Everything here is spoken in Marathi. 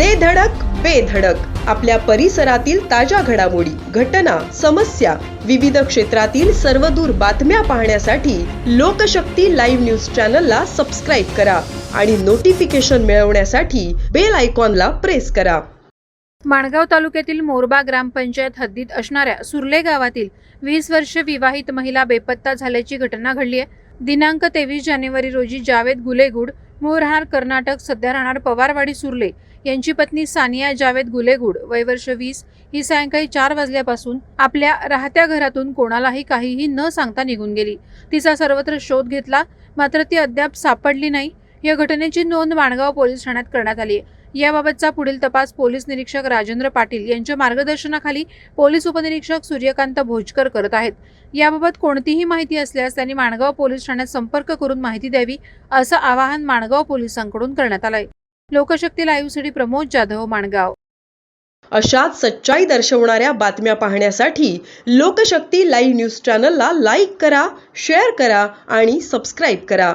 दे धडक बेधडक आपल्या परिसरातील ताज्या घडामोडी घटना समस्या विविध क्षेत्रातील सर्वदूर बातम्या पाहण्यासाठी लोकशक्ती लाईव्ह न्यूज चॅनलला सबस्क्राईब करा आणि नोटिफिकेशन मिळवण्यासाठी बेल आयकॉनला प्रेस करा. माणगाव तालुक्यातील मोरबा ग्रामपंचायत हद्दीत असणाऱ्या सुर्ले गावातील वीस वर्ष विवाहित महिला बेपत्ता झाल्याची घटना घडली आहे दिनांक तेवीस जानेवारी रोजी जावेद गुलेगुड मूळ राहणार कर्नाटक सध्या राहणार पवारवाडी सुर्ले. यांची पत्नी सानिया जावेद गुलेगुड वय वर्ष वीस. ही सायंकाळी चार वाजल्यापासून आपल्या राहत्या घरातून कोणालाही काहीही न सांगता निघून गेली. तिचा सर्वत्र शोध घेतला मात्र ती अद्याप सापडली नाही. या घटनेची नोंद माणगाव पोलीस ठाण्यात करण्यात आली आहे. याबाबतचा पुढील तपास पोलीस निरीक्षक राजेंद्र पाटील यांच्या मार्गदर्शनाखाली पोलीस उपनिरीक्षक सूर्यकांत भोजकर करत आहेत. याबाबत कोणतीही माहिती असल्यास त्यांनी माणगाव पोलीस ठाण्यात संपर्क करून माहिती द्यावी असं आवाहन माणगाव पोलिसांकडून करण्यात आलंय. लोकशक्ती लाईव्हसाठी प्रमोद जाधव माणगाव. अशाच सच्चाई दर्शवणाऱ्या बातम्या पाहण्यासाठी लोकशक्ती लाईव्ह न्यूज चॅनलला लाईक करा शेअर करा आणि सबस्क्राईब करा.